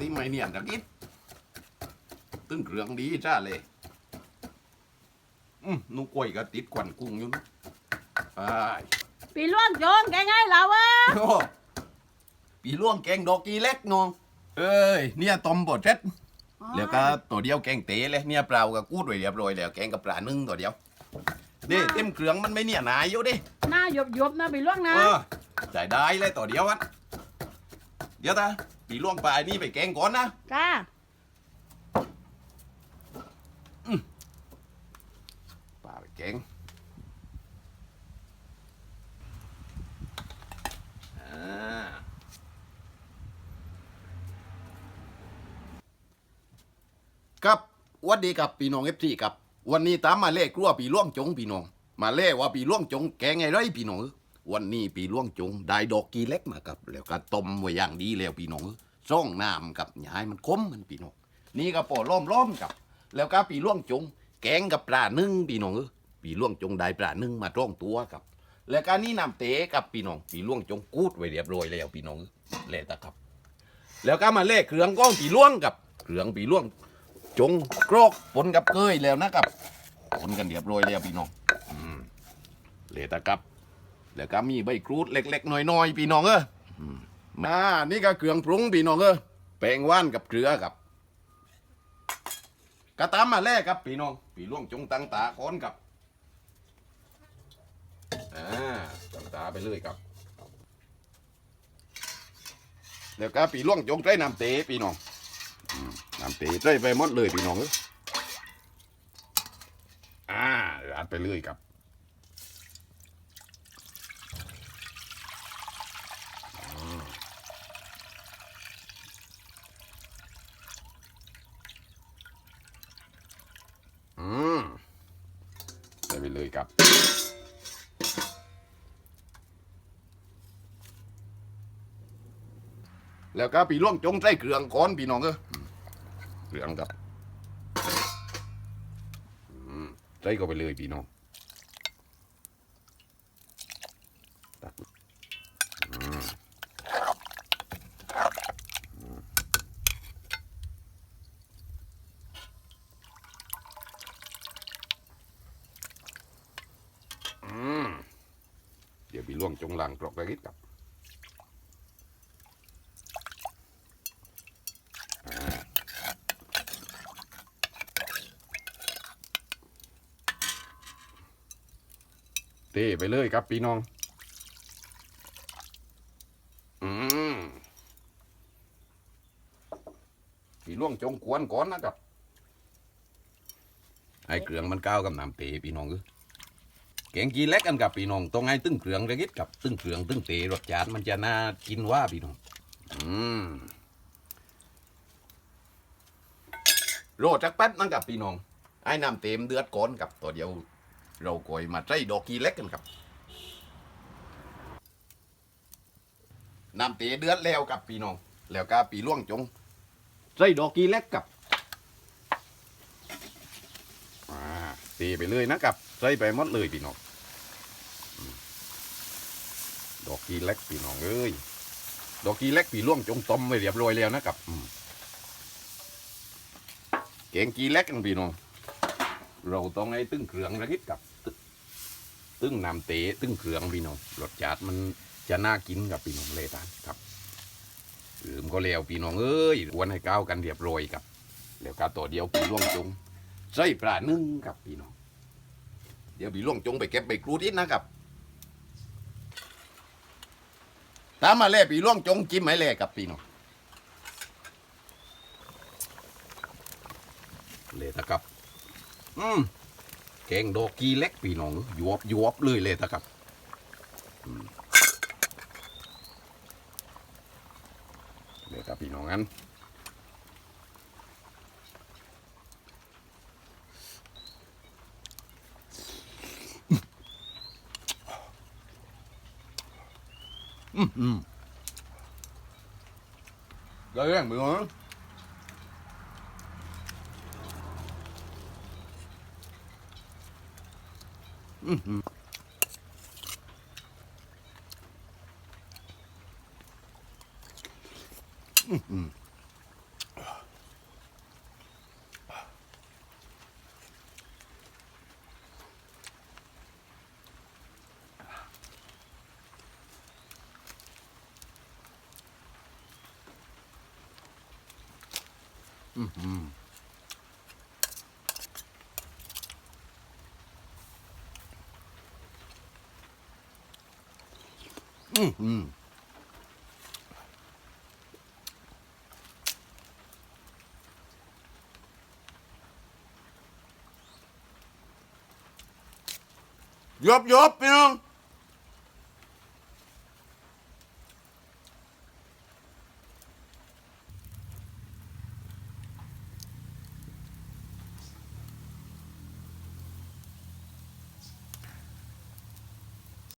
ที่ไม่เนียนตะกิดตึ้งเครื่องดีจ้าเลย อืมนุกล้วยก็ติดควันกุ้งอยู่นะอ้ายปีล่วงโจงแกงไงเราวะโอ้ปีล่วงแกงดอกกีเล็กน้อง เอ้ย เนี่ยต้มบดเช็ดแล้วก็ตัวเดียวแกงเต๋เลยเนี่ยเปล่ากับกูดไว้เรียบร้อยแล้วแกงกับปลานึ่งตัวเดียวนี่เต็มเครื่องมันไม่เนี่ยหนายอยู่ดิหน้าหยบหยบๆนะปีล่วงนะ เออจ่ายได้เลยตัวเดียวอันเดี๋ยวตา ปีล่วงปลายนี่ไปแกงก่อนนะ จ้าปลาไปแกงอ่าครับหวัสดีครับพี่น้องเอฟซีครับ วันนี้ตามมาเล่กลัวปีล่วงจงพี่น้อง มาเล่ว่าปีล่วงจงแกงไงไรพี่น้อง วันนี้ปีล่วงจงได้ดอกกีเล็กมาครับ แล้วก็ต้มไว้อย่างดีแล้วพี่น้องซ่องน้ำกับยาให้มันคมมันพี่น้องนี่ก็ปอล้อมล้อมกับ แล้วก็ปีล่วงจง แกงกับปลานึ่งพี่น้องปีล่วงจงได้ปลานึ่งมาร่องตัวครับ แล้วก็นี่น้ำเตะกับพี่น้องปีล่วงจงกูดไว้เรียบร้อยแล้วพี่น้องเอ้ยเละตะครับ แล้วก็มาเล่เครื่องก้องปีล่วงกับเครื่องปีล่วงจงกรอกปนกับเกยแล้วนะครับปนกันเรียบร้อยแล้วพี่น้องเละตะครับ แล้วก็มีใบกรูดเล็กๆน้อยๆพี่น้องเอออืมมานี่ก็เครื่องปรุงพี่น้องเออแป้งว่านกับเกลือครับกระตามมาแรกครับพี่น้องพี่ล่วงจงตั้งตาค้อนกับอ่าตั้งตาไปเลยครับแล้วก็ปีล่วงจงใช้น้ำเตะพี่น้องอืมน้ำเตะใช้ไปหมดเลยพี่น้องเอ้ยอ่าราดไปเลยครับอืมอืมใส่ไป เลยครับ แล้วก็ปีล่วงจงใส่เครื่องก้อนพี่น้องเออเครื่องครับใส่ก็ไปเลยพี่น้องตักอืมอืมอืม เดี๋ยวพี่ล่วงจงล้างกรอกตะกิดกับเต้ไปเลยครับพี่น้องอืมพี่ล่วงจงกวนก่อนนะครับ ให้เครื่องมันก้าวกับน้ำเตะพี่น้องเออ แกงกีเล็กกันกับพี่น้องต้องให้ตึ้งเครื่องระกิดกับตึ้งเครื่องตึ้งเตรสชาติมันจะน่ากินว่าพี่น้องอืมโรดจักแป๊บนั่งกับพี่น้องไอ้น้ำเต็มเดือดก่อนกับตัวเดียว เรากอยมาใช้ดอกกีเล็กกันครับน้ำเตเดือดแล้วกับพี่น้อง แล้วก็ปีล่วงจงใส่ดอกกีเล็กกับตีไปเลยนะครับ ใส่ไปหมดเลยพี่น้องดอกกีเล็กพี่น้องเอ้ยดอกกีเล็กปีล่วงจงต้มไว้เรียบร้อยแล้วนะครับอืมแกงกีเล็กกันพี่น้องเราต้องให้ตึ้งเครื่องระกิดกับ ตึ้งน้ำเตะตึ้งเครื่องพี่น้องรสชาติมันจะน่ากินกับพี่น้องเลยท่านครับลืมก็แล้วพี่น้องเอ้ยวนให้ก้าวกันเรียบร้อยครับแล้วก็ตัวเดียวปีล่วงจงใส่ปลานึ่งครับพี่น้อง เดี๋ยวปีล่วงจงไปเก็บใบกรูดอีกนะครับตามมาแล่ปีล่วงจงจิ้มให้แล่กับพี่น้องเลยนะครับ อืมแกงดอกกีเล็กพี่น้องยวบยวบเลยเลยนะครับเลยครับพี่น้องงั้น อืมอืมได้แรงมือมั้ง อืมอืมอืมอืม อื้อหืออืมอื